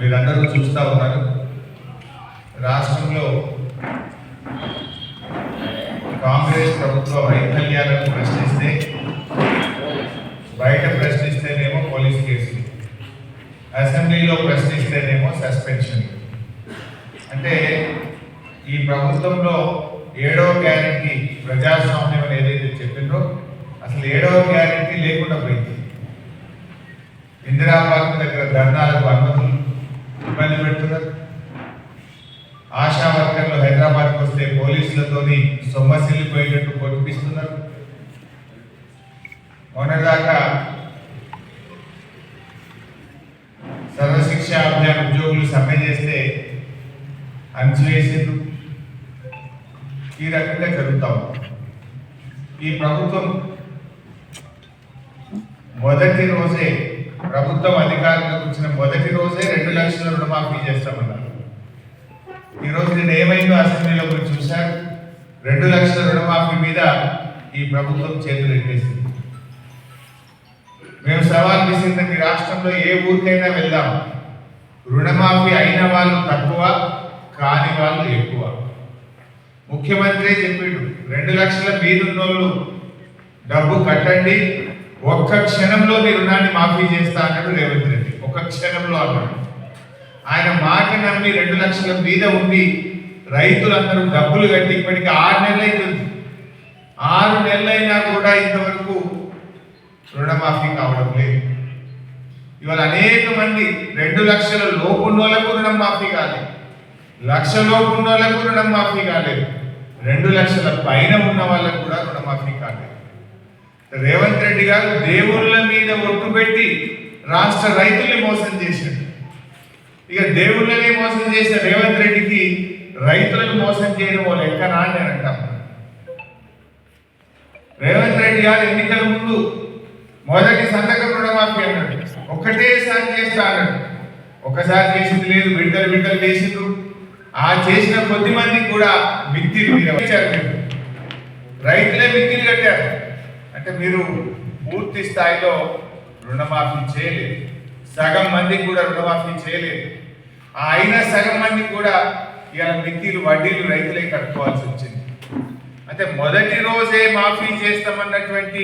మీరందరూ చూస్తూ ఉన్నారు. రాష్ట్రంలో కాంగ్రెస్ ప్రభుత్వ వైఫల్యాలను ప్రశ్నిస్తే బయట ప్రశ్నిస్తేనేమో పోలీస్ కేసులు అసెంబ్లీలో ప్రశ్నిస్తేనేమో సస్పెన్షన్. అంటే ఈ ప్రభుత్వంలో ఏడవ గ్యారంటీ ప్రజాస్వామ్యం అని ఏదైతే చెప్పిందో అసలు ఏడవ గ్యారంటీ లేకుండా పోయింది. ఇందిరాబాద్ దగ్గర ధర్నాలకు వస్తే పోలీసులతోని సొమ్మసిల్లిపోయేటట్టు కొట్టిపిస్తున్నారు. మొన్నదాకా సర్వశిక్ష అభియాన్ ఉద్యోగులు సమ్మె చేస్తే అణచివేసిండ్రు ఈ రకంగా జరుగుతాం ఈ ప్రభుత్వం మొదటి రోజే ప్రభుత్వం అధికారంలోకి వచ్చిన మొదటి రోజే రెండు లక్షల రుణమాఫీ చేస్తామన్నారు. ఈరోజు నేను ఏమైందో అసెంబ్లీలో రెండు లక్షల రుణమాఫీ మీద ఈ ప్రభుత్వం చేతులు ఎట్టేసింది మేము సవాల్ చేసిందండి రాష్ట్రంలో ఏ ఊరికైనా వెళ్దాం. రుణమాఫీ అయిన వాళ్ళు తక్కువ కాని వాళ్ళు ఎక్కువ. ముఖ్యమంత్రి చెప్పిండు రెండు లక్షల మీదున్నోళ్ళు డబ్బు కట్టండి ఒక్క క్షణంలో మీ రుణాన్ని మాఫీ చేస్తా అన్నాడు రేవంత్ రెడ్డి. ఒక్క క్షణంలో అన్నాడు. ఆయన మాట నమ్మి రెండు లక్షల మీద ఉండి రైతులందరూ డబ్బులు కట్టి ఇప్పటికి ఆరు నెలలు అవుతుంది ఆరు నెలలైనా కూడా ఇంతవరకు రుణమాఫీ కావడం లేదు. ఇవాళ అనేక మంది రెండు లక్షల లోపు వాళ్ళకు రుణం మాఫీ కాలేదు. లక్ష వాళ్ళకు రుణం మాఫీ కాలేదు. రెండు లక్షల పైన ఉన్న వాళ్ళకు కూడా రుణమాఫీ కాలేదు. రేవంత్ రెడ్డి గారు దేవుళ్ళ మీద ఒట్టు పెట్టి రాష్ట్ర రైతుల్ని మోసం చేశాడు ఇక దేవుళ్ళనే మోసం చేసిన రేవంత్ రెడ్డికి రైతులను మోసం చేయడం ఓ లెక్క అని నేను అంటాం రేవంత్ రెడ్డి గారు ఎన్నికల ముందు మొదటి సంతకం రుణమాఫీ అన్నాడు. ఒక్కటేసారి చేస్తా అన్నాడు. ఒకసారి చేసింది లేదు బిడ్డలు విడుదల చేసిండ్రు ఆ చేసిన కొద్ది మందికి కూడా మిత్తిలు రైతులే మిత్తిలు కట్టారు. అంటే మీరు పూర్తి స్థాయిలో రుణమాఫీ చేయలేదు. సగం మందికి కూడా రుణమాఫీ చేయలేదు. ఆ అయిన సగం మందికి కూడా ఇవాళ మిత్తిలు వడ్డీలు రైతులే కట్టుకోవాల్సి వచ్చింది. అంటే మొదటి రోజే మాఫీ చేస్తామన్నటువంటి